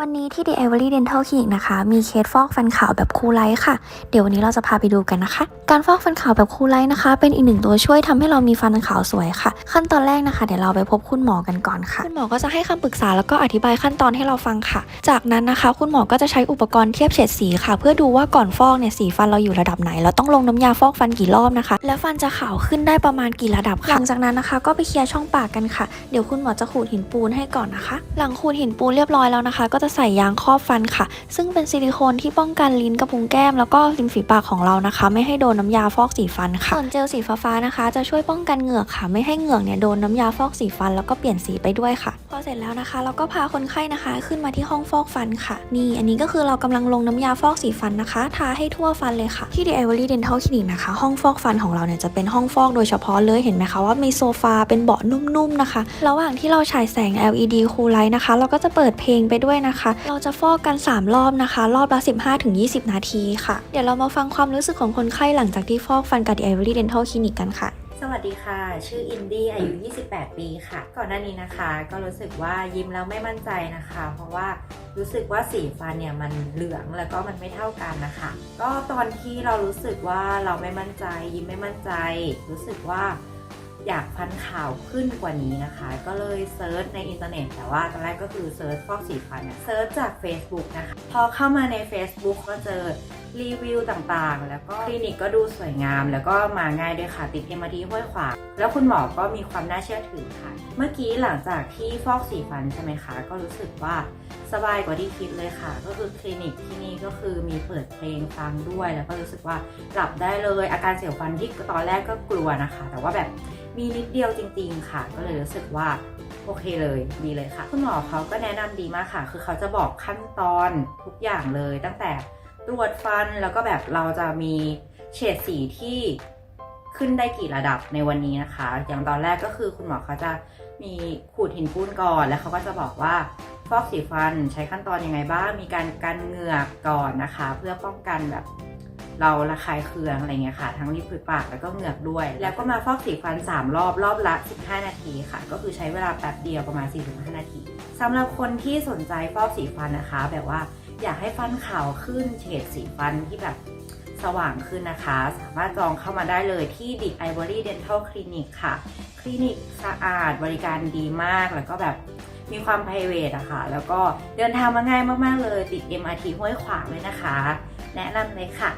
วันนี้ที่ The Every Dental Clinic นะคะ มีเคสฟอกฟันขาวแบบคูลไลท์ค่ะ เดี๋ยววันนี้เราจะพาไปดูกันนะคะ การฟอกฟันขาวแบบคูลไลท์นะคะ เป็นอีกหนึ่งตัวช่วยทำให้เรามีฟันขาวสวยค่ะ ขั้นตอนแรกนะคะ เดี๋ยวเราไปพบคุณหมอกันก่อนค่ะ คุณหมอก็จะให้คำปรึกษาแล้วก็อธิบายขั้นตอนให้เราฟังค่ะ จากนั้นนะคะ คุณหมอก็จะใช้อุปกรณ์เทียบเฉดสีค่ะ เพื่อดูว่าก่อนฟอกเนี่ยสีฟันเราอยู่ระดับไหน เราต้องลงน้ำยาฟอกฟันกี่รอบนะคะ และฟันจะขาวขึ้นได้ประมาณกี่ระดับหลังจากนั้นนะคะ ก็ไปเคลียร์ช่องปากกันค่ะ เดี๋ยวคุณหมอจะขูดหินปูนให้ก่อนนะคะ หลังขูดหินปูนเรียบร้อยแล้วนะคะ ก็จะใส่ยางครอบฟันค่ะ ซึ่งเป็นซิลิโคนที่ป้องกันลิ้นกระพุ้งแก้ม แล้วก็ริมฝีปากของเรานะคะ ไม่ให้โดนน้ำยาฟอกสีฟันค่ะส่วนเจลสีฟ้าๆนะคะ จะช่วยป้องกันเหงือกค่ะ ไม่ให้เหงือกเนี่ยโดนน้ำยาฟอกสีฟัน แล้วก็เปลี่ยนสีไปด้วยค่ะ พอเสร็จแล้วนะคะ เราก็พาคนไข้นะคะ ขึ้นมาที่ห้องฟอกฟันค่ะ นี่อันนี้ก็คือเรากำลังลงน้ำยาฟอกสีฟันนะคะ ทาให้ทั่วฟันเลยค่ะ ที่ The Ivory Dental Clinic นะคะ ห้องฟอกฟันของเราเนี่ยจะเป็นห้องฟอกโดยเฉพาะเลยเห็นไหมคะว่ามีโซฟาเป็นเบาะนุ่มๆนะคะ ระหว่างที่เราฉายแสง LED Cool Light นะคะ เราก็จะเปิดเพลงไปด้วยนะคะเราจะฟอกกัน 3 รอบนะคะ รอบละ 15-20 นาทีค่ะ เดี๋ยวเรามาฟังความรู้สึกของคนไข้หลังจากที่ฟอกฟันกับ The Ivory Dental Clinic กันค่ะสวัสดีค่ะ ชื่ออินดี้อายุ 28 ปีค่ะ ก่อนหน้านี้นะคะ ก็รู้สึกว่ายิ้มแล้วไม่มั่นใจนะคะ เพราะว่ารู้สึกว่าสีฟันเนี่ยมันเหลืองแล้วก็มันไม่เท่ากันนะคะ ก็ตอนที่เรารู้สึกว่าเราไม่มั่นใจ ยิ้มไม่มั่นใจ รู้สึกว่า อยากฟันขาวขึ้นกว่านี้นะคะ ก็เลยเซิร์ชในอินเทอร์เน็ต แต่ว่าตอนแรกก็คือเซิร์ชฟอกสีฟันเนี่ยเซิร์ชจาก Facebook นะคะ พอเข้ามาใน Facebook ก็เจอ รีวิวต่างๆ แล้วก็คลินิกก็ดูสวยงาม แล้วก็มาง่ายด้วยค่ะ ติด MRT ห้วยขวางแล้วคุณหมอก็มีความน่าเชื่อถือค่ะ เมื่อกี้หลังจากที่ฟอกสีฟันใช่ไหมคะ ก็รู้สึกว่าสบายกว่าที่คิดเลยค่ะ ก็คือคลินิกที่นี่ก็คือมีเปิดเพลงฟังด้วย แล้วก็รู้สึกว่าหลับได้เลย อาการเสียวฟันที่ตอนแรกก็กลัวนะคะ แต่ว่าแบบมีนิดเดียวจริง ๆ ค่ะ ก็เลยรู้สึกว่าโอเคเลยดีเลยค่ะ คุณหมอเขาก็แนะนำดีมากค่ะ คือเขาจะบอกขั้นตอนทุกอย่างเลยตั้งแต่ รวจฟันแล้วก็แบบเราจะมีเฉดสีที่ขึ้นได้กี่ระดับในวันนี้นะคะ อย่างตอนแรกก็คือคุณหมอเขาจะมีขูดหินปูนก่อน แล้วเขาก็จะบอกว่าฟอกสีฟันใช้ขั้นตอนยังไงบ้าง มีการกันเหงือกก่อนนะคะ เพื่อป้องกันแบบเราระคายเคืองอะไรเงี้ยค่ะ ทั้งริมฝีปากแล้วก็เหงือกด้วย แล้วก็มาฟอกสีฟัน 3 รอบรอบละ 15 นาทีค่ะ ก็คือใช้เวลาแป๊บเดียวประมาณ 45 นาทีสำหรับคนที่สนใจฟอกสีฟันนะคะ แบบว่า อยากให้ฟันขาวขึ้นเฉดสีฟันที่แบบสว่างขึ้นนะคะ สามารถจองเข้ามาได้เลยที่ The Ivory Dental Clinic ค่ะ คลินิกสะอาดบริการดีมากแล้วก็แบบมีความ p r i v a t อะค่ะ แล้วก็เดินทางมาง่ายมาก ๆ เลยติด MRT ห้วยขวางเลยนะคะ แนะนำเลยค่ะ